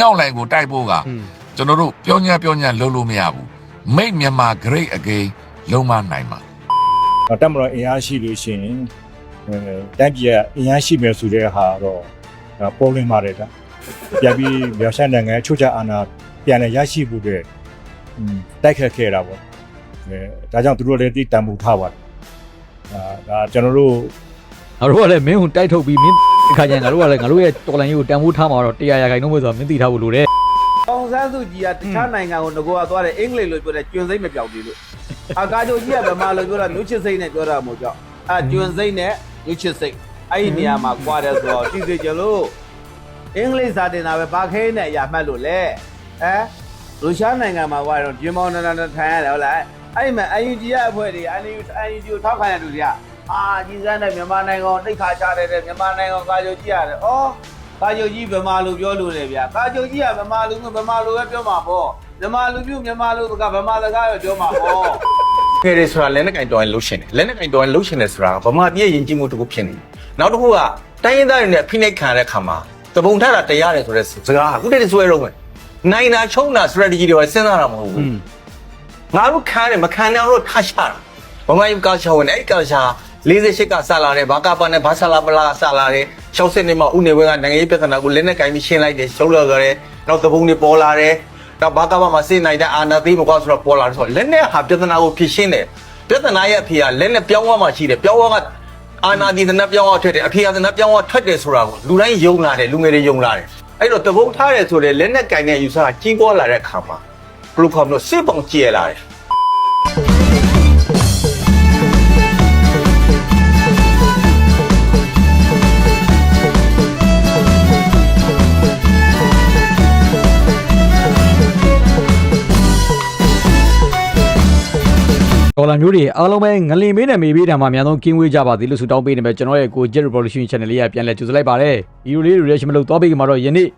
ညောင်းလိုင်ကိုတိုက်ဖို့ကကျွန်တော်တို့ပြောညပြောညလုံးလို့မရဘူးမိတ်မြန်မာ great again လုံးမနိုင်ပါတက်မတော်အင်အားရှိလို့ရှိရင်အဲတိုင်းပြည်ကအင်အားရှိမယ်ဆိုတဲ့ဟာတော့ပေါ်လွင်ပါတယ်ဗျပြန်ပြီးမြောက်ရှမ်းနိုင်ငံချုပ်ချအာဏာပြန်လည်ရရှိဖို့အတွက်တိုက်ခတ်ခဲ့တာပေါ့အဲဒါကြောင့်သူတို့လည်းတိတံမှုထားပါတယ်အာဒါကျွန်တော်တို့တို့ကလည်းမင်းဟိုတိုက်ထုတ်ပြီးမင်း ခါကျရင်ငါတို့ကလည်းငါတို့ရဲ့တော်လိုင်းကြီးကိုတန်ဖိုးထားမှာတော့တရားရာခိုင်နှုန်းပဲဆိုတော့မင်းသိထားဖို့လိုတယ်အောင်ဆန်းစုကြည်ကတခြားနိုင်ငံကိုငကောကသွားတယ်အင်္ဂလိပ်လိုပြောတယ်ကျွန်းစိမ့်မပြောက်သေးလို့အာကာချိုကြီးကဗမာလိုပြောတာမြို့ချစ်စိတ်နဲ့ပြောတာမို့ကြောင့်အာကျွန်းစိမ့်နဲ့မြို့ချစ်စိတ်အဲ့ဒီနေရာမှာကွာတယ်ဆိုတော့သိစေချင်လို့အင်္ဂလိပ်စာတင်တာပဲဘာခဲနဲ့အရာမှတ်လို့လဲအဲရုရှားနိုင်ငံမှာကွာတော့ဂျင်မောင်းနန္ဒထိုင်ရတယ်ဟုတ်လားအဲ့ဒီမှာ UNG ရအဖွဲ့တွေ UNG UNG ကိုထောက်ခံရတူတွေက အာကြီးစန်းတဲ့မြန်မာနိုင်ငံကိုတိတ်ခါချတယ်တဲ့မြန်မာနိုင်ငံကိုကာချိုကြီးရတယ်ဩကာကြိုကြီးဗမာလူပြောလို့လေဗျာကာကြိုကြီးကဗမာလူမျိုးဗမာလူပဲပြောမှာပေါ့ဗမာလူမျိုးမြန်မာလူကဗမာစကားပဲပြောမှာပေါ့ငယ်တယ်ဆိုတာလက်နဲ့ကင်တော်ရင်လှုပ်ရှင်တယ်လက်နဲ့ကင်တော်ရင်လှုပ်ရှင်တယ်ဆိုတာကဗမာပြည်ရဲ့ယဉ်ကျေးမှုတစ်ခုဖြစ်နေတယ်နောက်တစ်ခုကတိုင်းရင်းသားတွေနဲ့ဖိနှိပ်ခံရတဲ့ခါမှာတပုံထတာတရားတယ်ဆိုတဲ့စကားကအခုတည်းကဆွဲတော့မယ်နိုင်တာချုံတာ strategy တွေပဲစဉ်းစားတာမဟုတ်ဘူးငါတို့ခံရတယ်မခံနိုင်တော့ထားရှာတာဗမာယူကာချောဝင်အဲ့ဒီကာချာ 48ကစလာတယ်ဘာကပါနဲ့ဘာဆလာပလာစလာတယ်60နှစ်မှာဥနေဝဲကနိုင်ငံရေးပြဿနာကိုလက်နဲ့ကင်ပြီးရှင်းလိုက်တယ်ရှုံးလောက်ကြတယ်နောက်တပုံတွေပေါ်လာတယ်နောက်ဘာကပါမှာစိနိုင်တဲ့အာနာသိမကွာဆိုတော့ပေါ်လာတယ်ဆိုတော့လက်နဲ့ဟာပြဿနာကိုဖြေရှင်းတယ်ပြဿနာရဲ့အဖေကလက်နဲ့ပြောင်းသွားမှရှိတယ်ပြောင်းသွားကအာနာဒီသနပြောင်းသွားထွက်တယ်အဖေကသနပြောင်းသွားထွက်တယ်ဆိုတာကိုလူတိုင်းယုံလာတယ်လူငယ်တွေယုံလာတယ်အဲ့တော့တပုံထားတယ်ဆိုတဲ့လက်နဲ့ကင်တဲ့ယူဆကကြီးပွားလာတဲ့အခါမှာဘယ်လိုခေါ်မလို့စစ်ပုံကျဲလာတယ် တော်လာမျိုးတွေအားလုံးပဲငလင်ပေးနဲ့မေပေးတာမှအများဆုံးကင်းဝေးကြပါသေးလို့ဆုတောင်းပေးနေမယ်ကျွန်တော်ရဲ့ကို Jet Revolution Channel လေးကပြန်လဲကြိုဆိုလိုက်ပါတယ်ဗီဒီယိုလေးတွေလည်းရှင်မလို့သွားပေးကြမှာတော့ယနေ့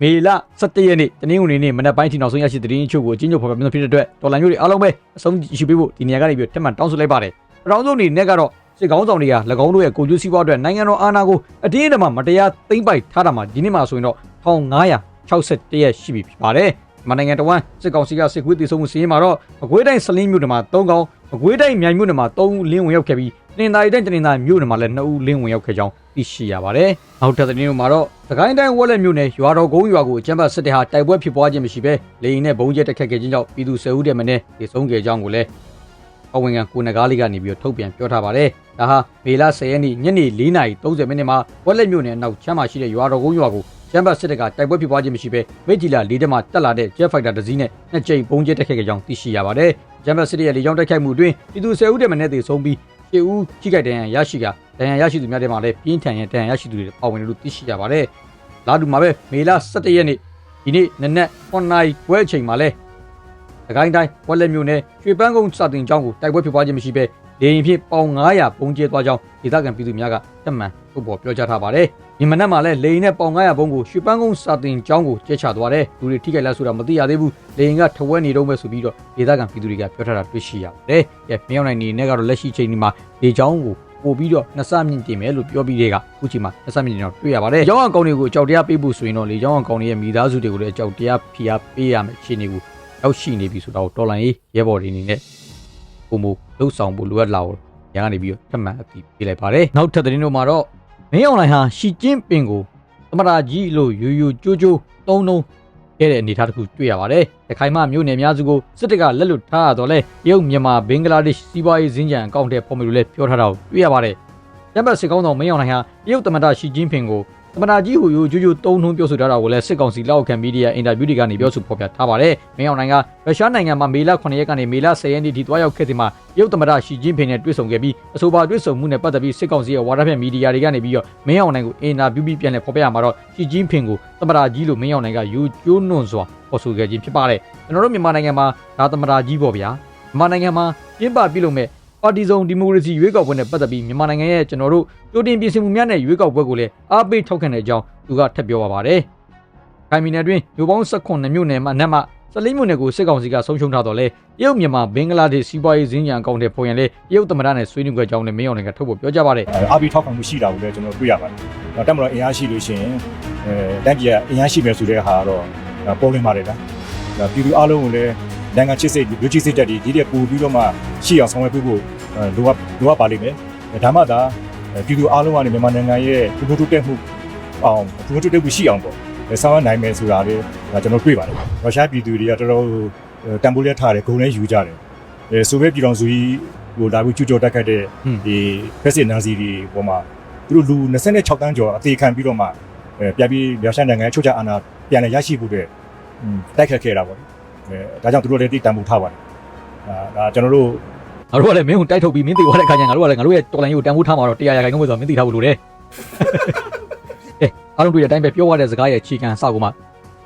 မေလ17ရက်နေ့တနင်္ဂနွေနေ့မနက်ပိုင်းထိနောက်ဆုံးရရှိသတင်းအချို့ကိုအချင်းချုပ်ဖော်ပြပြဖြစ်တဲ့အတွက်တော်လာမျိုးတွေအားလုံးပဲအဆုံးရှိပေးဖို့ဒီနေရာကနေပြီးတက်မှန်တောင်းဆိုလိုက်ပါတယ်အတောင်းဆုံးအနေနဲ့ကတော့စစ်ကောင်းဆောင်တွေက၎င်းတို့ရဲ့ကိုကျိုးစီးပွားအတွက်နိုင်ငံတော်အာဏာကိုအတင်းအဓမ္မမတရားသိမ်းပိုက်ထားတာမှာဒီနေ့မှာဆိုရင်တော့1961ရက်ရှိပြီဖြစ်ပါတယ် မနိုင်ငံတော်ဝန်စစ်ကောင်စီကစစ်ခွေးတည်ဆုံမှုစီးရင်မှာတော့အကွေးတိုင်းစလင်းမြို့နယ်မှာ3កောင်းအကွေးတိုင်းမြိုင်မြို့နယ်မှာ3လင်းဝင်ရောက်ခဲ့ပြီးတင်သာရီတိုင်းတင်သာရီမြို့နယ်မှာလည်း2ဦးလင်းဝင်ရောက်ခဲ့ကြောင်းသိရှိရပါတယ်။နောက်ထပ်သတင်းမှာတော့သခိုင်းတိုင်းဝက်လက်မြို့နယ်ရွာတော်ကုန်းရွာကိုအကြမ်းဖက်စစ်တပ်ဟာတိုက်ပွဲဖြစ်ပွားခြင်းမရှိဘဲလေရင်နဲ့ဘုံကျဲတက်ခတ်ခဲ့ခြင်းကြောင့်ပြည်သူ10ဦးတည်းမနဲ့ဒေဆုံးခဲ့ကြောင်းကိုလည်းအဝင်ကကိုနဂါးလေးကနေပြီးတော့ထုတ်ပြန်ပြောထားပါတယ်။ဒါဟာမေလ10ရက်နေ့ညနေ4:30မိနစ်မှာဝက်လက်မြို့နယ်အနောက်ချမ်းမှာရှိတဲ့ရွာတော်ကုန်းရွာကို ကျမ်းပတ်စစ်တပ်ကတိုက်ပွဲဖြစ်ပွားခြင်းမရှိဘဲမိတ်ဂျီလာ၄တက်မှတက်လာတဲ့ Jet Fighter တစ်စီးနဲ့နှစ်ကြိမ်ပုံကျဲတက်ခဲ့ကြကြောင်းသိရှိရပါတယ်။ကျမ်းပတ်စစ်တပ်ရဲ့လေကြောင်းတိုက်ခိုက်မှုအတွင်းပြည်သူ10ဦးတည်းမနဲ့သေဆုံးပြီးရှစ်ဦးထိခိုက်ဒဏ်ရာရရှိကဒဏ်ရာရရှိသူများထဲမှာလည်းပြင်းထန်ရဲ့ဒဏ်ရာရရှိသူတွေပါဝင်တယ်လို့သိရှိရပါတယ်။လာတူမှာပဲမေလ17ရက်နေ့ဒီနေ့နနက်9နာရီခွဲအချိန်မှာလဲသခိုင်းတိုင်းဝက်လက်မြို့နယ်ရွှေပန်းကုန်းစာတင်ကျောင်းကိုတိုက်ပွဲဖြစ်ပွားခြင်းမရှိဘဲလေရင်ဖြင့်ပေါင်900ပုံကျဲသွားကြောင်းဒေသခံပြည်သူများကတက်မှန်ထုတ်ပေါ်ပြောကြားထားပါတယ်။ ဒီမနက်မှာလဲလေရင်နဲ့ပေါင်900ပုံကိုရွှေပန်းကုန်းစာတင်ကျောင်းကိုကျဲချသွားတယ်။လူတွေထိခိုက်လားဆိုတာမသိရသေးဘူး။လေရင်ကထဝဲနေတော့မဲ့ဆိုပြီးတော့ဒေသခံပြည်သူတွေကပြောထားတာတွေ့ရှိရပါတယ်။ကဲမြောက်နိုင်နေနဲ့ကတော့လက်ရှိချိန်ဒီမှာလေချောင်းကိုပို့ပြီးတော့နှစ်ဆမြင့်တင်မယ်လို့ပြောပြီးတဲ့ကအခုချိန်မှာနှစ်ဆမြင့်တင်တော့တွေ့ရပါတယ်။ကျောင်းအကောင်တွေကိုအကြောက်တရားပေးဖို့ဆိုရင်တော့လေချောင်းအကောင်တွေရဲ့မိသားစုတွေကိုလည်းအကြောက်တရားဖိအားပေးရမယ်အခြေအနေကိုရောက်ရှိနေပြီဆိုတော့တော်လန်ရေးရဲဘော်တွေအနေနဲ့ပုံမလှုပ်ဆောင်ဖို့လိုအပ်လာတော့ရန်ကနေပြီးတော့ထပ်မံအသိပေးလိုက်ပါတယ်။နောက်ထပ်သတင်းတို့မှာတော့ မင်းအွန်လိုင်းဟာရှီကျင်းပင်ကိုသမရာကြီးလို့ယူယူကြိုးကြိုးတုံးတုံးခဲ့တဲ့အနေအထားတစ်ခုတွေ့ရပါတယ်။တခိုင်မှမြို့နယ်များစုကိုစစ်တပ်ကလက်လွတ်ထားရတော့လဲတရုတ်မြန်မာဘင်္ဂလားဒေ့ရှ်စီးပွားရေးစင်ကြံအကောင့်ထဲပေါ်မယ်လို့လည်းပြောထားတာကိုတွေ့ရပါတယ်။ကျမ်းပတ်စစ်ကောင်းဆောင်မင်းအောင်လှိုင်ဟာတရုတ်သမ္မတရှီကျင်းပင်ကို သမ္မတကြီးဟူယူကျူးကျူးတုံးနှုံးပြောဆိုထားတာကိုလည်းစစ်ကောင်စီလက်အောက်ခံမီဒီယာအင်တာဗျူးတွေကနေပြောဆိုဖော်ပြထားပါတယ်။မင်းအောင်လှိုင်ကရုရှားနိုင်ငံမှာမေလ9ရက်ကနေမေလ10ရက်နေ့ထိတွားရောက်ခဲ့တဲ့မှာတရုတ်သမ္မတရှီကျင်းပင်နဲ့တွေ့ဆုံခဲ့ပြီးအဆိုပါတွေ့ဆုံမှုနဲ့ပတ်သက်ပြီးစစ်ကောင်စီရဲ့ဝါဒဖြန့်မီဒီယာတွေကနေပြီးတော့မင်းအောင်လှိုင်ကိုအင်တာဗျူးပြီးပြန်လည်ဖော်ပြရမှာတော့ရှီကျင်းပင်ကိုသမ္မတကြီးလို့မင်းအောင်လှိုင်ကယူကျိုးနွန်စွာပေါ်ဆိုခဲ့ခြင်းဖြစ်ပါတယ်။ကျွန်တော်တို့မြန်မာနိုင်ငံမှာဒါသမ္မတကြီးပေါ့ဗျာ။မြန်မာနိုင်ငံမှာကျင်းပပြုလုပ်မဲ့ ပါတီစုံဒီမိုကရေစီရွေးကောက်ပွဲနဲ့ပတ်သက်ပြီးမြန်မာနိုင်ငံရဲ့ကျွန်တော်တို့တိုတင်ပြင်ဆင်မှုများနဲ့ရွေးကောက်ပွဲကိုလည်းအားပေးထောက်ခံတဲ့အကြောင်းသူကထပ်ပြောပါပါတယ်။ခိုင်မီနယ်တွင်မြို့ပေါင်း18မြို့နယ်မှာနက်မှစလိမ့်မြို့နယ်ကိုစစ်ကောင်စီကဆုံးရှုံးထားတော့လဲတရုတ်မြန်မာဘင်္ဂလားဒေ့ရှ်စီးပွားရေးစင်းကြံအကောင့်တွေပေါ်ရင်လေတရုတ်သမ္မတနဲ့ဆွေးနွေးကြကြောင်းလည်းမင်းအောင်လည်းကထုတ်ဖို့ပြောကြပါတယ်အာဘီထောက်ခံမှုရှိတာကိုလည်းကျွန်တော်တွေ့ရပါတယ်တော့တက်မတော်အင်အားရှိလို့ရှိရင်အဲတိုင်းပြည်ကအင်အားရှိမယ်ဆိုတဲ့ဟာကတော့ပေါ်လွင်ပါတယ်ဗျာဒါပြည်သူအားလုံးကိုလည်း နိုင်ငံချစ်စိတ်လူချစ်စိတ်တက်ဒီဒီတဲ့ပူပြီးတော့မှရှိအောင်ဆောင်ရွက်ပေးဖို့လိုအပ်လိုအပ်ပါလိမ့်မယ်ဒါမှသာပြည်သူအားလုံးကနေမြန်မာနိုင်ငံရဲ့ပူပူတိုးတက်မှုအောင်ပူပူတိုးတက်မှုရှိအောင်ပေါ့ဆောင်ရွက်နိုင်မယ်ဆိုတာလေးဒါကျွန်တော်တွေ့ပါတယ်ရုရှားပြည်သူတွေကတော်တော်တန်ဖိုးလက်ထားတယ်ဂုဏ်လည်းယူကြတယ်အဲဆိုဗီယက်ပြည်တော်စုကြီးဟိုလာပြီးကျူးကျော်တက်ခတ်တဲ့ဒီဖက်စစ်နာဇီတွေပေါ်မှာသူတို့လူ26တန်းကျော်အသေးခံပြီးတော့မှအဲပြပြီးရုရှားနိုင်ငံချုပ်ချအာဏာပြန်လည်ရရှိဖို့အတွက်တိုက်ခတ်ခဲ့တာပေါ့အဲ ဒါကြောင့်သူတို့လည်းတိတန်ဖိုးထားပါတယ်အာဒါကျွန်တော်တို့ငါတို့ကလည်းမင်းကိုတိုက်ထုတ်ပြီးမင်းသိသွားတဲ့ခါကျရင်ငါတို့ကလည်းငါတို့ရဲ့တော်လိုင်းကိုတန်ဖိုးထားမှာတော့တရားရခိုင်နှုန်းပဲဆိုတော့မင်းသိထားဖို့လိုတယ်။အဲအားလုံးတွေ့တဲ့အတိုင်းပဲပြောရတဲ့စကားရဲ့ခြေခံအစကိုမှ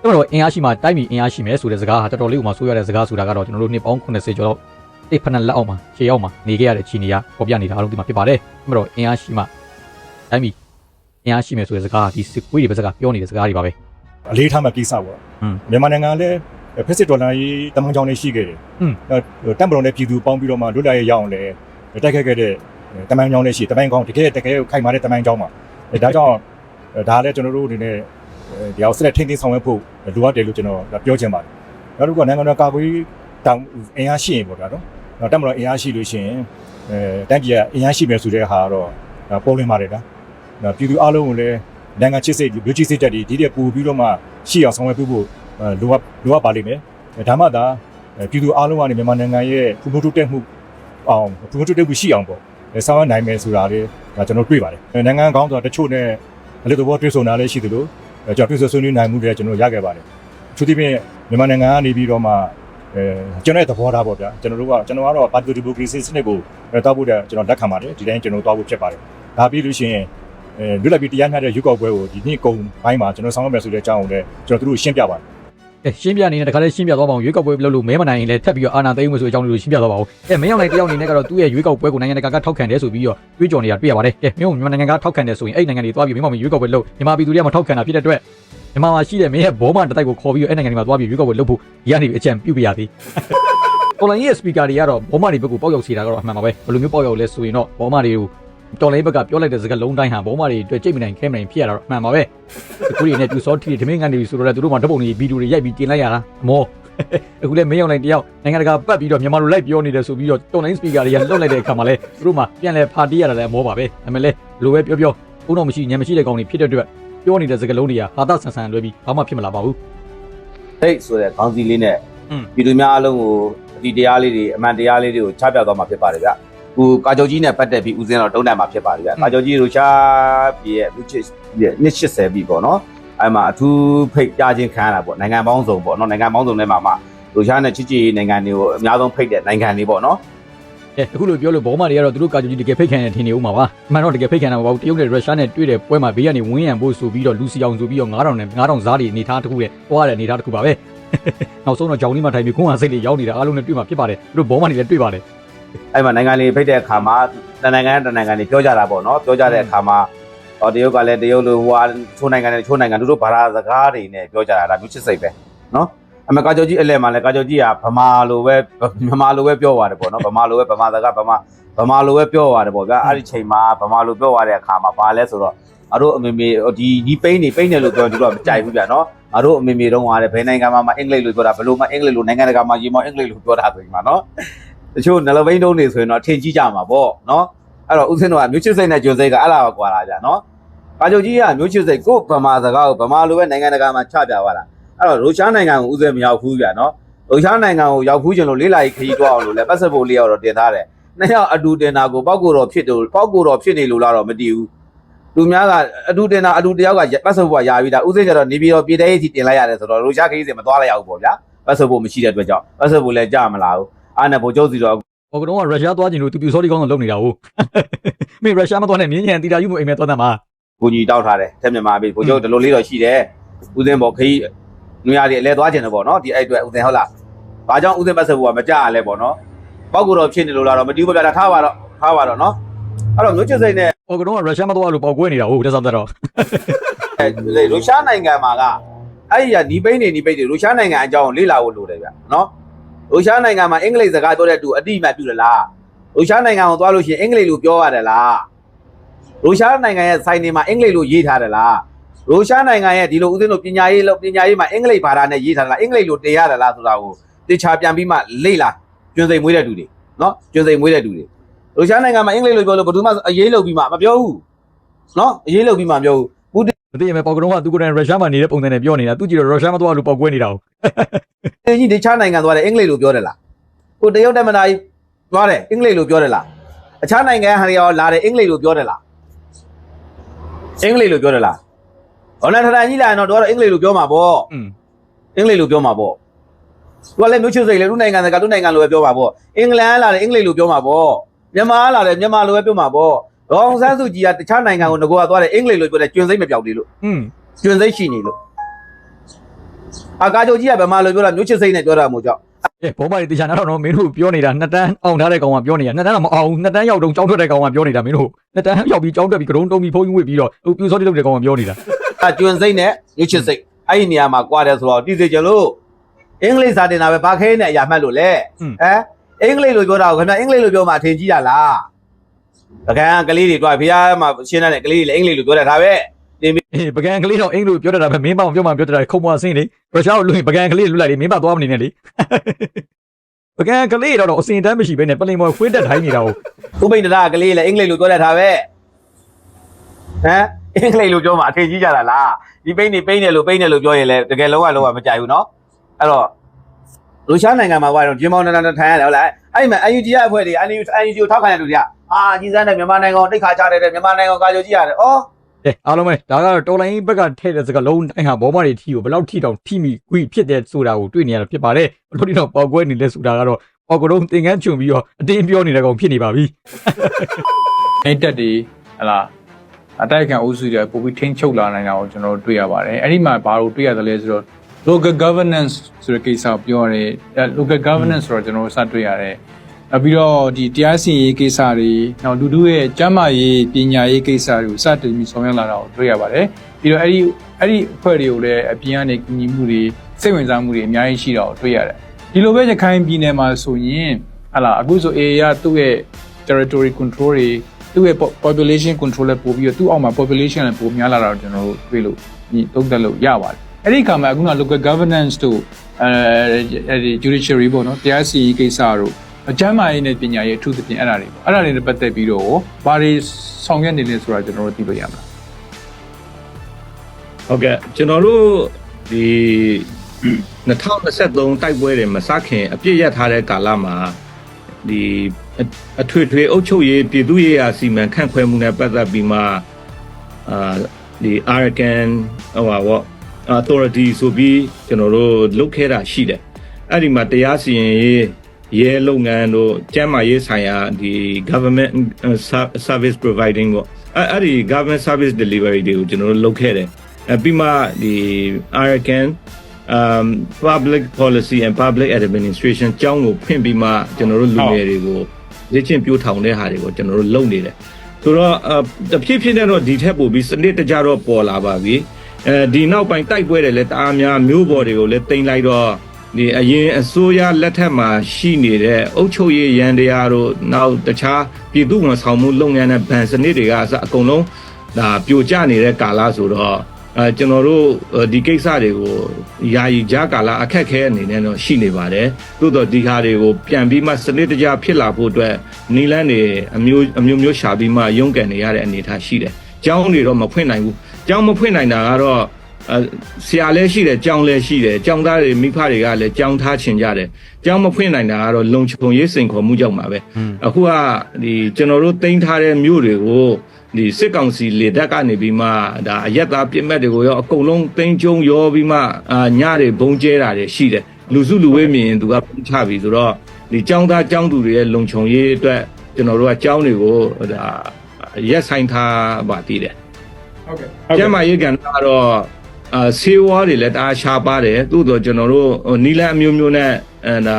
တော်တော်အင်အားရှိမှတိုက်မိအင်အားရှိမယ်ဆိုတဲ့စကားဟာတော်တော်လေးကိုမှဆိုးရတဲ့စကားဆိုတာကတော့ကျွန်တော်တို့နှစ်ပေါင်း80ကျော်တော့တိတ်ဖက်နဲ့လက်အောက်မှာခြေရောက်မှာနေခဲ့ရတဲ့ခြေနေရပေါ်ပြနေတာအားလုံးဒီမှာဖြစ်ပါတယ်။အဲ့တော့အင်အားရှိမှတိုက်မိအင်အားရှိမယ်ဆိုတဲ့စကားဟာဒီစစ်ကွေးတွေပဲစကားပြောနေတဲ့စကားတွေပါပဲအလေးထားမှကိစ္စပေါ့ဟွန်းမြန်မာနိုင်ငံလည်း ဖက်စစ်ဒေါ်လာရေးတမန်ကြောင်လေးရှိခဲ့တယ်ဟွန်းအဲတမ်ပရုံနဲ့ပြည်သူပေါင်းပြီးတော့မှလွတ်လပ်ရေးရအောင်လည်းတိုက်ခတ်ခဲ့တဲ့တမန်ကြောင်လေးရှိတမန်ကောင်းတကယ်တကယ်ခိုင်မာတဲ့တမန်ကြောင်းပါအဲဒါကြောင့်အဲဒါလည်းကျွန်တော်တို့အနေနဲ့ဒီအောင်ဆက်လက်ထိန်းသိမ်းဆောင်ရွက်ဖို့လိုအပ်တယ်လို့ကျွန်တော်ပြောချင်ပါတယ်နောက်တစ်ခုကနိုင်ငံတော်ကာကွယ်ရေးတောင်အင်အားရှိရင်ပေါ့ဗျာနော်နောက်တမ်ပရုံအင်အားရှိလို့ရှိရင်အဲတိုင်းပြည်ကအင်အားရှိမယ်ဆိုတဲ့ဟာကတော့ပေါ်လွင်ပါတယ်ဗျာနောက်ပြည်သူအားလုံးကိုလည်းနိုင်ငံချစ်စိတ်လူချစ်စိတ်တက်ဒီဒီတဲ့ပူပြီးတော့မှရှိအောင်ဆောင်ရွက်ပေးဖို့ လိုအပ်လိုအပ်ပါလိမ့်မယ်ဒါမှသာပြည်သူအားလုံးကနေမြန်မာနိုင်ငံရဲ့ဖူဖူတိုးတက်မှုအောင်ဖူဖူတိုးတက်မှုရှိအောင်ပေါ့ဆောင်ရွက်နိုင်မယ်ဆိုတာလေးဒါကျွန်တော်တွေ့ပါတယ်နိုင်ငံကောင်းဆိုတာတချို့နဲ့အလို့တော့တွေ့ဆုံတာလည်းရှိသလိုကျွန်တော်တွေ့ဆုံဆွေးနွေးနိုင်မှုတွေကျွန်တော်ရခဲ့ပါတယ်အထူးသဖြင့်မြန်မာနိုင်ငံကနေပြီးတော့မှအဲကျွန်တော်ရဲ့သဘောထားပေါ့ဗျာကျွန်တော်တို့ကကျွန်တော်ကတော့ပါတီဒီမိုကရေစီစနစ်ကိုတောက်ဖို့တဲ့ကျွန်တော်လက်ခံပါတယ်ဒီတိုင်းကျွန်တော်တောက်ဖို့ဖြစ်ပါတယ်ဒါပြီးလို့ရှိရင်အဲလွတ်လပ်ပြီးတရားမျှတဲ့ရွေးကောက်ပွဲကိုဒီနေ့ကုန်ပိုင်းမှာကျွန်တော်ဆောင်ရွက်မယ်ဆိုတဲ့အကြောင်းကိုလည်းကျွန်တော်တို့ရှင်းပြပါတယ်။ အဲရှင်းပြအနေနဲ့တခါလေးရှင်းပြသွားပါအောင်ရွေးကောက်ပွဲလုပ်လို့မဲမနိုင်ရင်လည်းထပ်ပြီးတော့အာဏာသိမ်းမှုဆိုတဲ့အကြောင်းလေးကိုရှင်းပြသွားပါဦး။အဲမင်းအောင်နိုင်တယောက်အနေနဲ့ကတော့သူ့ရဲ့ရွေးကောက်ပွဲကိုနိုင်ငံတကာကထောက်ခံတယ်ဆိုပြီးတော့တွေးကြော်နေတာတွေ့ရပါတယ်။ကဲမင်းတို့မြန်မာနိုင်ငံကထောက်ခံတယ်ဆိုရင်အဲ့နိုင်ငံတွေသွားပြီးမင်းမရွေးကောက်ပွဲလုပ်မြန်မာပြည်သူတွေကမထောက်ခံတာဖြစ်တဲ့အတွက်မြန်မာမှာရှိတဲ့မင်းရဲ့ဘောမတတိုက်ကိုခေါ်ပြီးတော့အဲ့နိုင်ငံတွေမှာသွားပြီးရွေးကောက်ပွဲလုပ်ဖို့ဒီကနေအကြံပြုပြရသည်။ online ရဲ့ speaker တွေကတော့ဘောမတွေဘက်ကိုပေါက်ရောက်စီတာကတော့အမှန်ပါပဲဘယ်လိုမျိုးပေါက်ရောက်လဲဆိုရင်တော့ဘောမတွေကို တော်လိုင်းဘက်ကပြောလိုက်တဲ့စကားလုံးတိုင်းဟာဘောမတွေအတွက်ကြိတ်မနိုင်ခဲမနိုင်ဖြစ်ရတာတော့အမှန်ပါပဲအခုတွေနဲ့ပြူစောထီထမင်းကန်တွေဆိုတော့လေသူတို့မှဓပုံတွေဗီဒီယိုတွေရိုက်ပြီးတင်လိုက်ရတာအမောအခုလည်းမင်းအောင်လိုက်တယောက်နိုင်ငံတကာပတ်ပြီးတော့မြန်မာလိုလိုက်ပြောနေတယ်ဆိုပြီးတော့ online speaker တွေကလှုပ်လိုက်တဲ့အခါမှာလဲသူတို့မှပြန်လဲဖာတီးရတာလည်းအမောပါပဲဒါပေမဲ့လဲလိုပဲပြောပြောဘုံတော့မရှိညံမရှိတဲ့ကောင်တွေဖြစ်တဲ့အတွက်ပြောနေတဲ့စကားလုံးတွေကဟာသဆန်ဆန်လွဲပြီးဘာမှဖြစ်မလာပါဘူးဟိတ်ဆိုတဲ့ခေါင်းစည်းလေးနဲ့อืมပြည်သူများအလုံးကိုအဒီတရားလေးတွေအမှန်တရားလေးတွေကိုချပြသွားမှာဖြစ်ပါတယ်ဗျ။ ခုကာကြောကြီးနဲ့ပတ်သက်ပြီးဦးစင်းတော့တုံးတန်မှာဖြစ်ပါတယ်ဗျ။ကာကြောကြီးရူရှားပြည်ရဲ့လူချစ်ရဲ့နှစ်80ပြီပေါ့နော်။အဲ့မှာအထူးဖိတ်ကြားခြင်းခံရတာပေါ့နိုင်ငံပေါင်းစုံပေါ့နော်နိုင်ငံပေါင်းစုံထဲမှာမှလူရှားနဲ့ချစ်ချစ်နိုင်ငံတွေကိုအများဆုံးဖိတ်တဲ့နိုင်ငံတွေပေါ့နော်အဲအခုလိုပြောလို့ဘောမတွေကတော့သူတို့ကာဂျူကြီးတကယ်ဖိတ်ခံနေထင်နေဦးမှာပါအမှန်တော့တကယ်ဖိတ်ခံတာမဟုတ်ဘူးတရုတ်နဲ့ရုရှားနဲ့တွေ့တဲ့ပွဲမှာဘေးကနေဝင်းရံဖို့ဆိုပြီးတော့လူစီအောင်ဆိုပြီးတော့9000နဲ့9000ဇားတွေအနေထားတစ်ခုနဲ့တွားတဲ့အနေထားတစ်ခုပါပဲနောက်ဆုံးတော့ဂျောင်နီမှာထိုင်ပြီးခွန်းဟာစိတ်လေးရောက်နေတာအားလုံးနဲ့တွေ့မှာဖြစ်ပါတယ်သူတို့ဘောမတွေလည်းတွေ့ပါတယ်။ အဲ့မှာနိုင်ငံတွေဖိတ်တဲ့အခါမှာတနိုင်ငံတနိုင်ငံတွေပြောကြတာပေါ့နော်။ပြောကြတဲ့အခါမှာဟောတရုတ်ကလည်းတရုတ်လိုဟိုဟာချိုးနိုင်ငံနဲ့ချိုးနိုင်ငံတို့ဘာသာစကားတွေနဲ့ပြောကြတာဒါမျိုးချစ်စိတ်ပဲနော်။အမေကာကျော်ကြီးအလဲမှာလဲကာကျော်ကြီးကဗမာလိုပဲဗမာလိုပဲပြောသွားတယ်ပေါ့နော်။ဗမာလိုပဲဗမာစကားဗမာဗမာလိုပဲပြောသွားတယ်ပေါ့ဗျာ။အဲ့ဒီချိန်မှာဗမာလိုပြောသွားတဲ့အခါမှာဘာလဲဆိုတော့အတို့အမေမေဒီဒီပိန်းနေပိန်းတယ်လို့ပြောသူတို့ကမကြိုက်ဘူးဗျာနော်။အတို့အမေမေတော့ဟာတဲ့ဘယ်နိုင်ငံမှာမှအင်္ဂလိပ်လိုပြောတာဘယ်လိုမှအင်္ဂလိပ်လိုနိုင်ငံတကာမှာရေမောအင်္ဂလိပ်လိုပြောတာဆိုရင်မှာနော်။ တချို့နလဘိန်းတုံးနေဆိုရင်တော့ထင်ကြီးကြမှာပေါ့နော်။အဲ့တော့ဦးစင်းတို့ကမျိုးချစ်စိတ်နဲ့ကျွန်းစိတ်ကအဲ့လာကွာလာကြနော်။ကာချုပ်ကြီးကမျိုးချစ်စိတ်ကိုဗမာစကားကိုဗမာလိုပဲနိုင်ငံတကာမှာချပြသွားတာ။အဲ့တော့ရုရှားနိုင်ငံကိုဦးစင်းမရောက်ဘူးဗျာနော်။ရုရှားနိုင်ငံကိုရောက်ဘူးကျင်လို့လေးလာကြီးခရီးသွားအောင်လို့လဲပတ်စပို့လေးရောက်တော့တင်ထားတယ်။နှစ်ယောက်အတူတင်တာကိုပောက်ကိုတော့ဖြစ်တယ်ပောက်ကိုတော့ဖြစ်နေလို့လားတော့မတည်ဘူး။သူများကအတူတင်တာအတူတယောက်ကပတ်စပို့ကယာပြီးတာဦးစင်းကျတော့နေပြီးတော့ပြည်တဲ့ရေးစီတင်လိုက်ရတယ်ဆိုတော့ရုရှားခရီးစဉ်မသွားလိုက်ရဘူးပေါ့ဗျာ။ပတ်စပို့မရှိတဲ့အတွက်ကြောင့်ပတ်စပို့လည်းကြာမလာဘူး။ အားနဲ့ဗိုလ်ချုပ်စီတော့ဟိုကတော့ရုရှားသွားကျင်လို့သူပြူစောဒီကောင်းတော့လုံနေတာဟုတ်မင်းရုရှားမသွားနဲ့မြင်းညံတီတာယူမအိမ်မဲသွားတတ်မှာကိုကြီးတောက်ထားတယ်တက်မြန်မာပြည်ကိုကျုပ်ဒီလိုလေးတော့ရှိတယ်ဦးစင်းပေါ်ခရီးနွေရည်အလဲသွားကျင်တယ်ပေါ့နော်ဒီအဲ့အတွက်ဦးစင်းဟုတ်လားဘာကြောင့်ဦးစင်းပတ်ဆက်ဖို့ကမကြရလဲပေါ့နော်ပောက်ကိုတော့ဖြစ်နေလို့လားတော့မတီးဘူးပြတာထားပါတော့ထားပါတော့နော်အဲ့တော့မျိုးချစ်စိတ်နဲ့ဟိုကတော့ရုရှားမသွားလို့ပေါက်ကွဲနေတာဟုတ်တက်ဆောင်တော့ရုရှားနိုင်ငံမှာကအဲ့ဒီကနီးပိန်းနေနီးပိန်းနေရုရှားနိုင်ငံအကြောင်းလေ့လာဖို့လိုတယ်ဗျနော် ရုရှားနိုင်ငံမှာအင်္ဂလိပ်စကားပြောတဲ့သူအတိအမှတ်ပြုတယ်လားရုရှားနိုင်ငံကိုသွားလို့ရှိရင်အင်္ဂလိပ်လိုပြောရတယ်လားရုရှားနိုင်ငံရဲ့စိုင်းနေမှာအင်္ဂလိပ်လိုရေးထားတယ်လားရုရှားနိုင်ငံရဲ့ဒီလိုဦးသိန်းတို့ပညာရေးလို့ပညာရေးမှာအင်္ဂလိပ်ဘာသာနဲ့ရေးထားတာလားအင်္ဂလိပ်လိုတင်ရတယ်လားဆိုတာကိုတေချာပြန်ပြီးမှလေ့လာကျွန်းစိန်မွေးတဲ့သူတွေနော်ကျွန်းစိန်မွေးတဲ့သူတွေရုရှားနိုင်ငံမှာအင်္ဂလိပ်လိုပြောလို့ဘယ်သူမှအရေးလုပ်ပြီးမှမပြောဘူးနော်အရေးလုပ်ပြီးမှမပြောဘူးမသိရင်ပဲပေါကတုံးကသူကိုယ်တိုင်ရုရှားမှာနေတဲ့ပုံစံနဲ့ပြောနေတာသူကြည့်တော့ရုရှားမသွားလို့ပေါက်ကွဲနေတာအ င်းကြီးတခြားနိုင်ငံသွားတယ်အင်္ဂလိပ်လိုပြောတယ်လားဟိုတရုတ်တက်မနာကြီးသွားတယ်အင်္ဂလိပ်လိုပြောတယ်လားအခြားနိုင်ငံဟန်ရောလာတယ်အင်္ဂလိပ်လိုပြောတယ်လားအင်္ဂလိပ်လိုပြောတယ်လားဟောနာထထိုင်ကြီးလာရင်တော့တော့အင်္ဂလိပ်လိုပြောမှာပေါ့အင်္ဂလိပ်လိုပြောမှာပေါ့သူကလည်းမြို့ချစိတ်လေသူနိုင်ငံကသူနိုင်ငံလိုပဲပြောမှာပေါ့အင်္ဂလန်လာတယ်အင်္ဂလိပ်လိုပြောမှာပေါ့မြန်မာလာတယ်မြန်မာလိုပဲပြောမှာပေါ့ဒေါအောင်ဆန်းစုကြည်ကတခြားနိုင်ငံကိုငကိုကသွားတယ်အင်္ဂလိပ်လိုပြောတယ်ကျွန်းစိတ်မပြောက်သေးလို့ကျွန်းစိတ်ရှိနေလို့ အာကာချုပ်ကြီးကဗမာလိုပြောတာမျိုးချစ်စိတ်နဲ့ပြောတာမို့ကြောင့်အဲဘောမတွေတခြားနောက်တော့မင်းတို့ပြောနေတာနှစ်တန်းအောင်ထားတဲ့ကောင်ကပြောနေတာနှစ်တန်းတော့မအောင်နှစ်တန်းရောက်တော့ကြောင်းထွက်တဲ့ကောင်ကပြောနေတာမင်းတို့နှစ်တန်းရောက်ပြီးကြောင်းတက်ပြီးကရုံးတုံးပြီးဖုန်းကြီးဝစ်ပြီးတော့ဟိုပြူစောတိလုပ်တဲ့ကောင်ကပြောနေတာအကျွန်းစိမ့်နဲ့မျိုးချစ်စိတ်အဲ့ဒီနေရာမှာကွာတယ်ဆိုတော့တိစေချင်လို့အင်္ဂလိပ်စာတင်တာပဲဘာခဲနဲ့အရာမှတ်လို့လဲဟမ်အင်္ဂလိပ်လိုပြောတာကိုခင်ဗျအင်္ဂလိပ်လိုပြောမှအထင်ကြီးတာလားပကံကလေးတွေတွားဖေးရမှာရှင်းတဲ့ကလေးတွေလည်းအင်္ဂလိပ်လိုပြောတတ်တာပဲ အေးပကံကလေးတော့အင်္ဂလိပ်ပြောတတ်တာပဲမင်းပေါင်ပြောမှပြောတတ်တာခုံမဆင်းလေရုရှားကိုလွှင့်ပကံကလေးလွတ်လိုက်လေမင်းပါသွားမနေနဲ့လေပကံကလေးတော့အစင်တမ်းမရှိဘဲနဲ့ပလင်ပေါ်ခွေးတက်ထိုင်းနေတာကို ဥပိန္ဒရာကလေးလည်းအင်္ဂလိပ်လိုပြောတတ်တာပဲဟမ်အင်္ဂလိပ်လိုပြောမှအထင်ကြီးကြတာလားဒီပိန်းနေပိန်းနေလို့ပိန်းနေလို့ပြောရင်လည်းတကယ်လုံးဝလုံးဝမကြိုက်ဘူးเนาะအဲ့တော့ရုရှားနိုင်ငံမှာကတော့ဂျင်မောင်နန်နန်ထိုင်ရတယ်ဟုတ်လားအဲ့မှာ UNG ရအဖွဲ့တွေ UNG UNG ကိုထောက်ခံရတဲ့လူတွေကအာကြီးစန်းတဲ့မြန်မာနိုင်ငံကိုတိတ်ခါချတဲ့မြန်မာနိုင်ငံကိုကာကြိုကြည့်ရတယ်ဩ အဲအားလုံးပဲဒါကတော့တော်လိုင်းဘက်ကထည့်တဲ့စကားလုံးတိုင်းဟာဘောမတွေထီကိုဘယ်လောက်ထီတောင်ထီမိခွိဖြစ်တဲ့ဆိုတာကိုတွေ့နေရတာဖြစ်ပါတယ်ဘယ်လိုဒီတော့ပေါက်ကွဲနေလဲဆိုတာကတော့ပေါက်ကတော့သင်္ကန်းချွန်ပြီးတော့အတင်းပြောနေတဲ့ကောင်ဖြစ်နေပါပြီအဲ့တက်တွေဟလာအတိုက်ခံအုပ်စုတွေပိုပြီးထိန်းချုပ်လာနိုင်တာကိုကျွန်တော်တို့တွေ့ရပါတယ်အဲ့ဒီမှာဘာလို့တွေ့ရတယ်လဲဆိုတော့ local governance ဆိုတဲ့ကိစ္စကိုပြောရတယ်အဲ local governance ဆိုတော့ကျွန်တော်တို့စတွေ့ရတယ် နောက်ပြီးတော့ဒီတရားစီရင်ရေးကိစ္စတွေနောက်လူထုရဲ့ကျန်းမာရေးပညာရေးကိစ္စတွေကိုစတင်ပြီးဆောင်ရွက်လာတာကိုတွေ့ရပါတယ်ပြီးတော့အဲ့ဒီအဲ့ဒီအဖွဲ့တွေကိုလည်းအပြင်ကနေကူညီမှုတွေစိတ်ဝင်စားမှုတွေအများကြီးရှိတာကိုတွေ့ရတယ်ဒီလိုပဲရခိုင်ပြည်နယ်မှာဆိုရင်ဟလာအခုဆို AA ကသူ့ရဲ့ territory control တွေသူ့ရဲ့ population control လည်းပို့ပြီးတော့သူ့အောက်မှာ population လည်းပိုများလာတာကိုကျွန်တော်တို့တွေ့လို့ဒီသုံးသပ်လို့ရပါတယ်အဲ့ဒီခါမှာအခုန local governance တို့အဲဒီ judiciary ပေါ့နော်တရားစီရင်ကိစ္စတို့ အကျမ်းမာရေးနဲ့ပညာရေးအထူးသဖြင့်အဲ့ဒါတွေပေါ့အဲ့ဒါတွေနဲ့ပတ်သက်ပြီးတော့ဘာတွေဆောင်ရွက်နေလဲဆိုတာကျွန်တော်တို့သိလို့ရမှာဟုတ်ကဲ့ကျွန်တော်တို့ဒီ2023တိုက်ပွဲတွေမစခင်အပြစ်ရထားတဲ့ကာလမှာဒီအအထွေထွေအုပ်ချုပ်ရေးပြည်သူ့ရေးရာစီမံခန့်ခွဲမှုနဲ့ပတ်သက်ပြီးမှအာဒီ Arakan ဟိုပါဗော authority ဆိုပြီးကျွန်တော်တို့လုပ်ခဲ့တာရှိတယ်အဲ့ဒီမှာတရားစီရင်ရေး ရဲလုပ်ငန်းတို့ကျန်းမာရေးဆိုင်ရာဒီ government uh, ser- service providing ပေါ့အဲ့အဲ့ဒီ government service delivery တွေကိုကျွန်တော်တို့လုပ်ခဲ့တယ်အပြီးမှဒီ Arakan um public policy and public administration ကျောင်းကိုဖွင့်ပြီးမှကျွန်တော်တို့လူငယ်တွေကိုလေ့ကျင့်ပြိုးထောင်တဲ့ဟာတွေကိုကျွန်တော်တို့လုပ်နေတယ်ဆိုတော့အတဖြည်းဖြည်းနဲ့တော့ဒီထက်ပိုပြီးစနစ်တကျတော့ပေါ်လာပါပြီအဲဒီနောက်ပိုင်းတိုက်ပွဲတွေလည်းတအားများမျိုးပေါ်တွေကိုလည်းတင်လိုက်တော့ ဒီအရင်အစိုးရလက်ထက်မှာရှိနေတဲ့အုပ်ချုပ်ရေးရန်တရားတို့နောက်တခြားပြည်သူ့ဝန်ဆောင်မှုလုပ်ငန်းနဲ့ဗန်စနစ်တွေကအစအကုန်လုံးဒါပြိုကျနေတဲ့ကာလဆိုတော့အဲကျွန်တော်တို့ဒီကိစ္စတွေကိုယာယီကြားကာလအခက်ခဲအနေနဲ့တော့ရှိနေပါတယ်သို့တော့ဒီဟာတွေကိုပြန်ပြီးမှစနစ်တကျဖြစ်လာဖို့အတွက်နီလန်းတွေအမျိုးအမျိုးမျိုးရှာပြီးမှရုန်းကန်နေရတဲ့အနေအထားရှိတယ်။ကျောင်းတွေတော့မဖွင့်နိုင်ဘူး။ကျောင်းမဖွင့်နိုင်တာကတော့ အဲဆရာလည်းရှိတယ်ကျောင်းလည်းရှိတယ်ကျောင်းသားတွေမိဖတွေကလည်းကျောင်းထားချင်ကြတယ်ကျောင်းမဖွင့်နိုင်တာကတော့လုံခြုံရေးစိန်ခေါ်မှုကြောင့်ပါပဲအခုကဒီကျွန်တော်တို့တင်ထားတဲ့မြို့တွေကိုဒီစစ်ကောင်စီလေတပ်ကနေပြီးမှဒါအရက်သားပြစ်မှတ်တွေကိုရောအကုန်လုံးတင်းကျုံရောပြီးမှအာညတွေဘုံကျဲတာတွေရှိတယ်လူစုလူဝေးမြင်သူကပုံချပြီဆိုတော့ဒီကျောင်းသားကျောင်းသူတွေရဲ့လုံခြုံရေးအတွက်ကျွန်တော်တို့ကကျောင်းတွေကိုဒါရက်ဆိုင်ထားပါတည်တယ်ဟုတ်ကဲ့ကျမ်းမာရေးကန်ကတော့ အာဆေးဝါးတွေလည်းတအားရှားပါတယ်သို့တော့ကျွန်တော်တို့ဟိုနီလန်အမျိုးမျိုးနဲ့အဲဒါ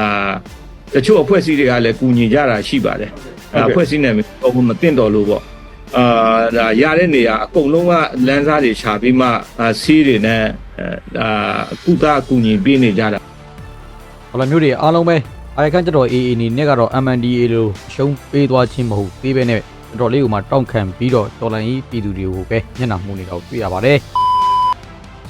တချို့အဖွဲ့အစည်းတွေကလည်းကူညီကြတာရှိပါတယ်အဲအဖွဲ့အစည်းနဲ့တော့မတင်တော်လို့ပေါ့အာဒါရတဲ့နေရာအကုန်လုံးကလမ်းစားတွေရှာပြီးမှအာဆေးတွေနဲ့အဲဒါကုသကူညီပေးနေကြတာဟောလာမျိုးတွေအားလုံးပဲအာရခန့်ကျတော့ AA အနေနဲ့ကတော့ MNDA လို့ရှုံးပေးသွားခြင်းမဟုတ်သေးပဲနဲ့တော်တော်လေးကိုမှတောင့်ခံပြီးတော့တော်လိုင်းကြီးပြည်သူတွေကိုပဲညှဉ်းနှာမှုနေတာကိုတွေ့ရပါတယ်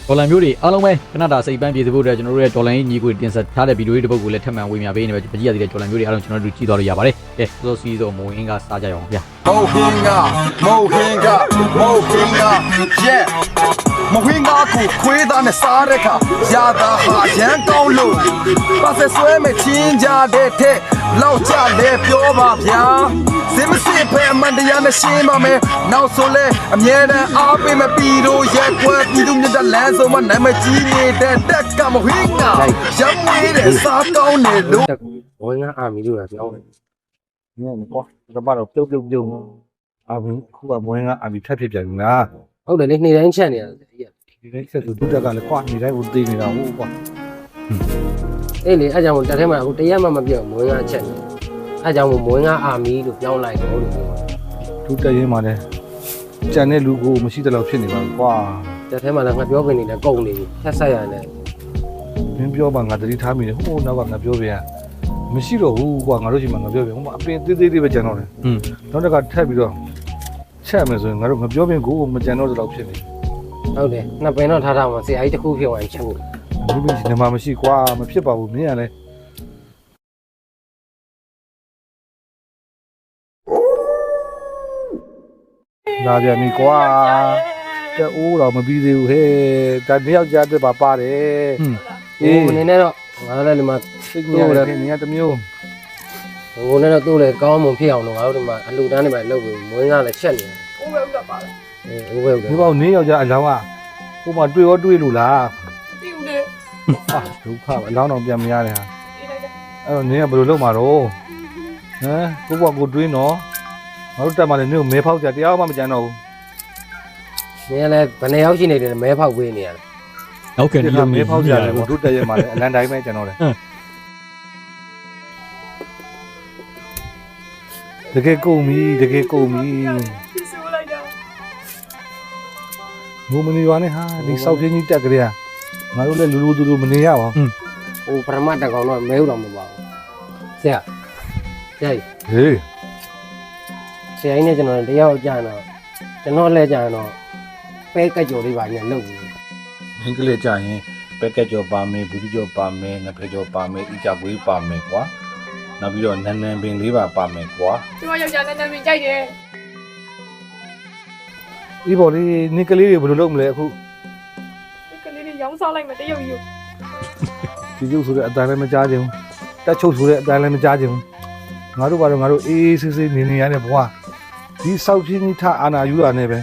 ဒေါ်လာမျိုးတွေအားလုံးပဲခဏတာစိတ်ပန်းပြေဖို့အတွက်ကျွန်တော်တို့ရဲ့ဒေါ်လာကြီးညီကိုတင်ဆက်ထားတဲ့ဗီဒီယိုလေးတစ်ပုဒ်ကိုလည်းထပ်မံဝေမျှပေးနေပဲမကြည့်ရသေးတဲ့ဒေါ်လာမျိုးတွေအားလုံးကျွန်တော်တို့ကြည့်သွားလို့ရပါတယ်ကဲစောစီးစောမဝင်ကစားကြရအောင်ဗျာ Mohinga, Mohinga, Mohinga, yeah. Mohinga ကိုခွေးသားနဲ့စားတဲ့ခါရတာဟာရန်ကောင်းလို့ပါဆက်ဆွဲမဲ့ချင်းကြတဲ့ထက်လောက်ကြလဲပြောပါဗျာစင်မစစ်ဖဲအမှန်တရားနဲ့ရှင်းပါမယ်နောက်ဆိုလဲအမြဲတမ်းအားပေးမဲ့ပြည်တို့ရဲ့ကွယ်ပြည်သူမြတ်တဲ့လမ်းဆုံးမှာနာမည်ကြီးနေတဲ့တက်က Mohinga ရမ်းမွေးတဲ့စားကောင်းနေလို့တက်ဝင်ကအာမီလို့လားပြောတယ်ညနေကွာဒါမှတော့ပြုတ်ပြုတ်ပြုတ်အာဘူးခုကမွေးကအာဘီထက်ဖြစ်ပြန်ပြီလားဟုတ်တယ်လေနေ့တိုင်းချက်နေရတယ် ကြီးဒီနေ့ဆက်သူဒုတက်ကလည်းကွာနေတိုင်းကိုသိနေတာဟုတ်ကွာအေးလေအဲ့ကြောင့်မို့တက်ထဲမှာအခုတရက်မှမပြောင်းမဝင်ကချက်နေအဲ့ကြောင့်မို့မဝင်ကအာမီလို့ပြောင်းလိုက်တော့လို့ပြောဒုတက်ရင်းမှာလည်းကြံတဲ့လူကိုမရှိတဲ့လောက်ဖြစ်နေပါဘူးကွာတက်ထဲမှာလည်းငါပြောပင်နေတယ်ကုန်နေပြီဖက်ဆက်ရတယ်မင်းပြောပါငါတတိထားမိတယ်ဟိုနောက်ကငါပြောပြရမရှိတော့ဘူးကွာငါတို့ချိန်မှာငါပြောပြဟိုမှာအပင်သေးသေးလေးပဲကြံတော့တယ်อืมနောက်တစ်ခါထပ်ပြီးတော့ချက်မယ်ဆိုရင်ငါတို့ငါပြောပြကိုမကြံတော့တဲ့လောက်ဖြစ်နေ ဟုတ်တယ်နှစ်ပင်တော့ထားထားမှာဆရာကြီးတစ်ခုဖြစ်သွားရင်ချက်ဖို့ဒီလိုဒီမှာမရှိကွာမဖြစ်ပါဘူးမင်းကလည်းလာပြန်ပြီကွာတဲ့အိုးတော့မပြီးသေးဘူးဟဲ့ဒါတယောက်ကြားအတွက်ပါပါတယ်อืมဟိုအနေနဲ့တော့ငါလည်းဒီမှာစိတ်ကြီးရတယ်နေရာတစ်မျိုးဟိုနဲ့တော့သူ့လေကောင်းမှဖြစ်အောင်လို့ငါတို့ဒီမှာအလှူဒန်းနေမှာလုပ်ပြီးမဝင်ကလည်းချက်နေတယ်ကိုယ်ပဲဥစ္စာပါလား အေးဟိုပဲဟုတ်တယ်ဒီပေါ့နင်းယောက်ျားအလောင်းကဟိုမှာတွေ့ရောတွေ့လို့လားသိဦးလေဟာဒုက္ခပဲအလောင်းတော့ပြန်မရတဲ့ဟာအေးလိုက်တာအဲ့တော့နင်းကဘယ်လိုလုပ်မှာတော့ဟမ်ကိုပေါ့ကိုတွေးနော်ငါတို့တက်မှလည်းနင်းကိုမဲဖောက်ကြတရားမှမကြမ်းတော့ဘူးနင်ကလည်းဘယ်နှစ်ယောက်ရှိနေတယ်မဲဖောက်ပေးနေရတယ်နောက်ကဒီဒီလိုကမဲမျိုးဖောက်ကြရတတယ်ယ်ကိုပေါ့တို့တက်ရမှာလည်းအလန်တိုင်းပဲကျွန်တော်လည်းတကယ်ကုန်ပြီတကယ်ကုန်ပြီ ငိုမနေပါနဲ့ဟာဒီစောက်ပြင်းကြီးတက်ကြရငါတို့လည်းလူလူတူတူမနေရပါဘူးဟိုပရမတ်တကောင်တော့မဲဥတော်မပါဘူးဆရာဆရာကြီးဟေးဆရာကြီးနဲ့ကျွန်တော်တယောက်ကြာတော့ကျွန်တော်လည်းကြာတော့ပဲကကြော်လေးပါညလုပ်ပြီးအင်္ဂလိပ်ကြရင်ပက်ကက်ကြောပါမယ်ဘူးဒီကြောပါမယ်ငဖက်ကြောပါမယ်အီကြကွေးပါမယ်ကွာနောက်ပြီးတော့နန်းနန်းပင်လေးပါပါမယ်ကွာကျမယောက်ျားနဲ့နာမည်ကြိုက်တယ် ဒီပေါ်လေးနိကလေးတွေဘယ်လိုလုပ်မလဲအခုဒီကလေးလေးရောင်းစားလိုက်မယ်တရုပ်ယူဒီကျုပ်ဆိုတဲ့အတန်လည်းမကြားချင်ဘူးတက်ချုပ်ဆိုတဲ့အတန်လည်းမကြားချင်ဘူးငါတို့ဘာလို့ငါတို့အေးအေးဆေးဆေးနေနေရတဲ့ဘဝဒီစောက်ပြင်းကြီးထအာနာယူတာနဲ့ပဲ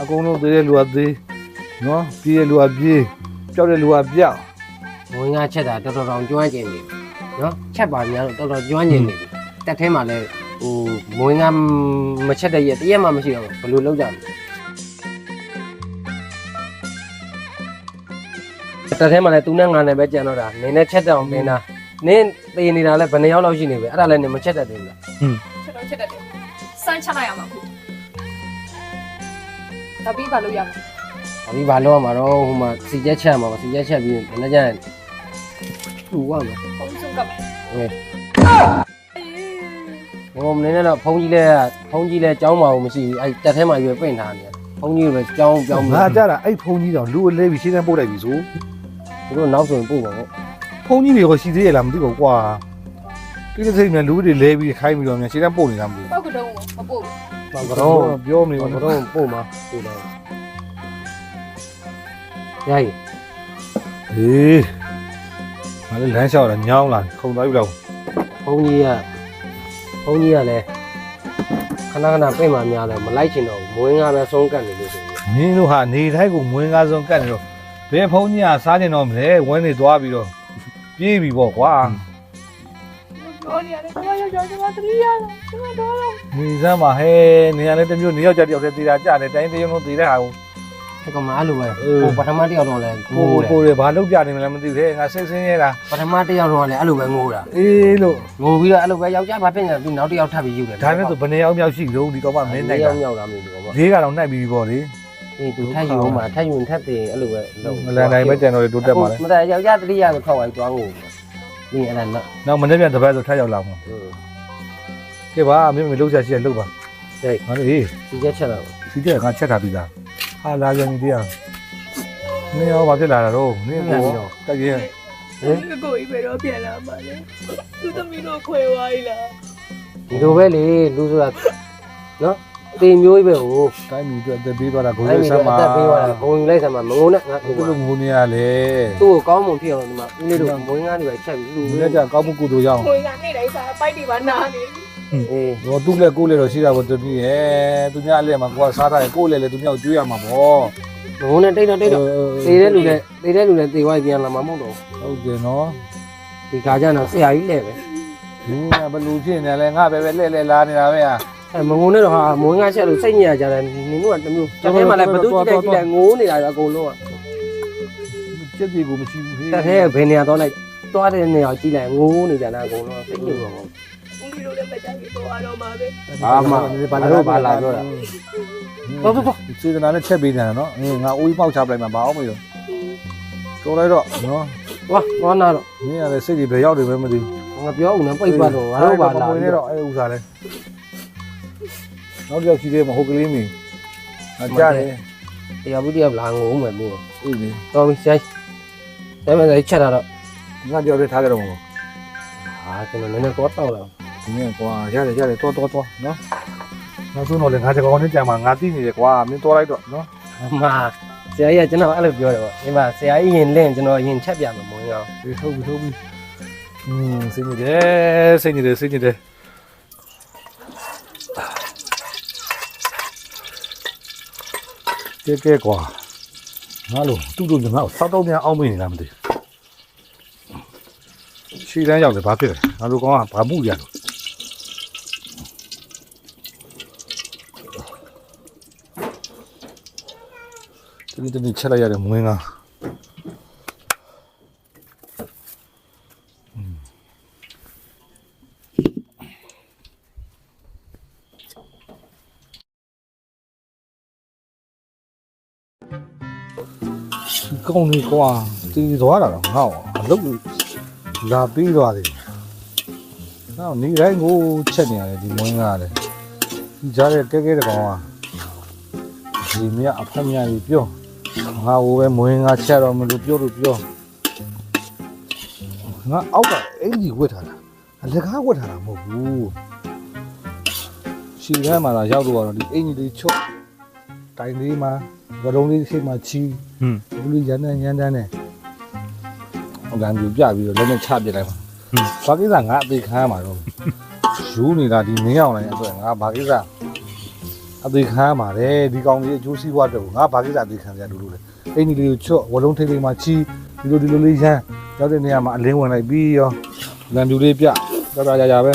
အကုန်လုံးသေးတဲ့လူကသေးနော်ပြေးတဲ့လူကပြေးကြောက်တဲ့လူကပြောက်ဝင်ငါချက်တာတော်တော်တော်ကျွမ်းကျင်နေပြီနော်ချက်ပါများတော့တော်တော်ကျွမ်းကျင်နေပြီတက်ထဲမှာလည်းဟိုမဝင်ငါမချက်တဲ့ရက်တရက်မှမရှိတော့ဘူးဘယ်လိုလုပ်ကြမလဲ တက်ထဲမှာလည်းသူနဲ့ငါနဲ့ပဲကြံတော့တာနင်းနဲ့ချက်တောင်ပင်တာနင်းသေနေတာလည်းဘယ်နှစ်ယောက်လောက်ရှိနေပြီအဲ့ဒါလည်းနင်းမချက်တတ်သေးဘူးလားချက်တော့ချက်တတ်တယ်စမ်းချလိုက်ရမှာခုတပီးပါလို့ရမှာ။ဒါပြီးဘာလို့ရမှာတော့ဟိုမှာစီချက်ချက်မှာပါစီချက်ချက်ပြီးမနေ့ကျရင်တူရမှာပုံစုံကပ်မယ်။ဟဲ့ဟိုမနေ့ကတော့ဖုန်းကြီးလဲဖုန်းကြီးလဲကြောင်းပါဘူးမရှိဘူး။အဲ့တက်ထဲမှာရွယ်ပင့်ထားနေတယ်။ဖုန်းကြီးပဲကြောင်းပြောင်းငါကြတာအဲ့ဖုန်းကြီးတော့လူကိုလဲပြီးရှင်းတန်းပို့လိုက်ပြီဆိုသူ တို့နောက်ဆိုရင်ပို့ပါပေါ့ဖုန်းကြီးတွေကရှိသေးရလားမသိဘူးကွာတိတိစိတ်နဲ့လူတွေလဲပြီးခိုင်းပြီးတော့မြန်ရှင်းတန်းပို့နေတာမသိပောက်ကတော့မပို့ဘူး။ဘာဘူးကတော့ပြောမနေဘာဘူးကတော့ပို့မှာပို့တယ်။ရိုက်ဟေးငါလည်းလမ်းလျှောက်တာညောင်းလာခုံသွားပြီလားဖုန်းကြီးကဖုန်းကြီးကလည်းခဏခဏပြင့်မှများတယ်မလိုက်ချင်တော့ဘူးမွေးငါပဲဆုံးကတ်နေလို့ဆိုပြီးနင်းတို့ဟာနေတိုင်းကိုမွေးကားဆုံးကတ်နေတော့ ဘယ်ဖုန်းကြီးကစားနေတော့မလဲဝင်းနေသွားပြီးတော့ပြေးပြီပေါ့ကွာပြောနေရတယ်ကျမယောက်ျားကျမသတိရတာကျမတော့တော့နေစမ်းပါဟဲနေရလဲတစ်မျိုးနေရောက်ကြတယောက်တည်းသေးတာကြားတယ်တိုင်းတရုံလုံးသေးတဲ့ဟာကိုအဲ့ကောင်မအဲ့လိုပဲအေးဟိုပထမတစ်ယောက်တော့လည်းကိုငိုးတယ်ကိုတွေဘာလုပ်ကြနေမလဲမသိဘူးဟဲငါစိတ်ဆင်းရဲတာပထမတစ်ယောက်တော့လည်းအဲ့လိုပဲငိုးတာအေးလို့ငိုပြီးတော့အဲ့လိုပဲယောက်ျားဘာဖြစ်နေလဲပြီးနောက်တစ်ယောက်ထပ်ပြီးယူတယ်ဒါနဲ့ဆိုဘယ်နေအောင်မြောက်ရှိလို့ဒီကောင်မမင်းနိုင်ယောတာက်မြောက်တာမျိုးပေါ့လေးကတော့နှိုက်ပြီးပြီပေါ့လေ အေးသူထပ်ယူအောင်ပါထပ်ယူရင်ထပ်တင်အဲ့လိုပဲလုပ်မလန်တိုင်းပဲကြံတော့တိုးတက်ပါလေမတဲ့ယောက်ျားတတိယကိုထောက်လိုက်သွားငိုဒီအဲ့ဒါနော်နောက်မနေ့ပြန်တစ်ပတ်ဆိုထပ်ရောက်လာမှာကဲပါမင်းမလှုပ်ရှားရှိရလှုပ်ပါဟေးဟာလေအေးဒီချက်ချက်တော့စီးတဲ့ငါချက်ထားပြီးသားဟာလာပြန်ပြီတရားနင်းရောဘာဖြစ်လာတာတော့နင်းကိုတက်ရင်ဒီကိုကြီးပဲတော့ပြန်လာပါလေသူသမီးတို့ခွဲသွားပြီလားဒီလိုပဲလေလူဆိုတာနော် တေမျိုးကြီးပဲဟိုတိုင်းပြည်အတွက်အသက်ပေးသွားတာကိုအဲ့ယ်ဒီဆက်အမှာသက်ပေးသွားတာဘုံယူလိုက်ဆံမှာမငုံနဲ့ငါဘုဟိုလိုငိုနေရလေသူ့ကိုကောင်းမွန်ဖြစ်အောင်ဒီမှာဦးလေးတို့မွေးငါးတွေပဲချက်ပြီးလူဒီကကြကောင်းမှုကုသိုလ်ရအောင်ခွေကနေ့တိုင်းစားပိုက်တွေပါနာနေအေးတော့သူ့လက်ကိုယ်လက်တော့ရှိတာပေါ့တပည့်ရဲ့သူများအလက်မှာကိုကစားထားတယ်ကိုယ်လက်လည်းသူများကိုကျွေးရမှာပေါ့ငုံနဲ့တိတ်တော့တိတ်တော့သေတဲ့လူလည်းသေတဲ့လူလည်းသေသွားပြန်လာမှာမဟုတ်တော့ဟုတ်တယ်နော်ဒီခါကျတော့ဆရာကြီးလဲပဲဒီကဘလူဖြစ်နေလဲငါပဲပဲလှဲ့လှဲ့လာနေတာပဲဟာ အဲမငုံနဲ့တော့ဟာမွေးငါချက်လို့စိတ်ညစ်ရကြတယ်နင်တို့ကတမျိုးတက်ထဲမှာလည်းဘသူကြည့်လိုက်ကြည့်လိုက်ငိုးနေတာအကုန်လုံးကစက်ပြေကိုမရှိဘူးဟေးတက်ထဲဘယ်နေရာတော့လိုက်သွားတဲ့နေရာကြည့်လိုက်ငိုးနေကြတာအကုန်လုံးစိတ်ညစ်တော့ဦးလေးတို့လည်းမကြိုက်ဘူးတော့တော့မှာပဲဘာမှဘာလို့ဘာလာပြောတာဟုတ်ဟုတ်စေတနာနဲ့ချက်ပေးနေတာနော်အင်းငါအိုးကြီးပေါက်ချပလိုက်မှာဘာအောင်မလို့တော်လိုက်တော့နော်ဝါဝါနာတော့မင်းရတဲ့စိတ်တွေဘယ်ရောက်တယ်ပဲမသိငါပြောဦးနော်ပိတ်သွားတော့ငါတို့ဘာလာဝင်နေတော့အဲဥစားလဲ နောက်တစ်ယောက်ရှိသေးမဟုတ်ကလေးမင်းအကြတယ်တရားဘူးတရားလာငိုးမယ်မင်းအေးလေတော်ပြီဆိုင်ဒါမဲ့ဆိုင်ချက်တာတော့ငါကြောက်တဲ့ထားကြတော့မဟုတ်ဟာကျွန်တော်နည်းနည်းတော့တောက်လာဒီနေ့ကွာရတယ်ရတယ်တော်တော်တော်နော်နောက်ဆုံးတော့လေငါတကောင်နဲ့ကြံမှာငါသိနေတယ်ကွာမင်းတော်လိုက်တော့နော်မာဆရာကြီးကကျွန်တော်အဲ့လိုပြောတယ်ပေါ့ဒီမှာဆရာကြီးရင်လင့်ကျွန်တော်ရင်ချက်ပြမှာမဝင်အောင်ဒီဟုတ်ပြီဟုတ်ပြီอืมစိတ်နေတယ်စိတ်နေတယ်စိတ်နေတယ် ကဲကဲကွာငါလို့တူတူငါ့ကိုစောက်တော့ပြန်အောင်မနေလားမသိဘူးရှီတန်းရောက်တယ်ဘာဖြစ်လဲငါတို့ကောင်ကဘာမှုရလို့ဒီနေ့တနေ့ချက်လိုက်ရတဲ့မွေးငါဒီ ကောင်းလေးကွာတီးသွားတာတော့ငေါ့အလုပ်လာပြီးသွားတယ်။နောက်နေတိုင်းကိုချက်နေရတယ်ဒီမွင်းကားတယ်။ဒီကြားတဲ့ကဲကဲတကောင်ကဒီမြအဖက်မြကြီးပြောငါဟိုပဲမွင်းကားချက်တော့မလို့ပြောလို့ပြောငါအောက်ကအင်ကြီးဝတ်ထားတာအလကားဝတ်ထားတာမဟုတ်ဘူး။ရှီထဲမှာလာရောက်တော့တော့ဒီအင်ကြီးလေးချွတ်တိုင်လေးမှာ ဝရုံလေးရှိမှချီဟွန်းဘလူရန်နဲ့ရန်တန်းနဲ့ဟိုကန်ပြပြပြီးတော့လည်းနဲ့ချပြလိုက်ပါဘာကိစ္စငါအသေးခံရမှာတော့ယူနေတာဒီမင်းအောင်လိုက်အတွက်ငါဘာကိစ္စအသေးခံရမှာတဲ့ဒီကောင်ကြီးအကျိုးစီးပွားအတွက်ငါဘာကိစ္စအသေးခံရတူလို့လေအင်းကြီးလေးကိုချော့ဝလုံးထိတ်ထိတ်မှချီဒီလိုဒီလိုလေးရန်ရောက်တဲ့နေရာမှာအလင်းဝင်လိုက်ပြီးရောလန်ပြူလေးပြတော်တော်ကြာကြာပဲ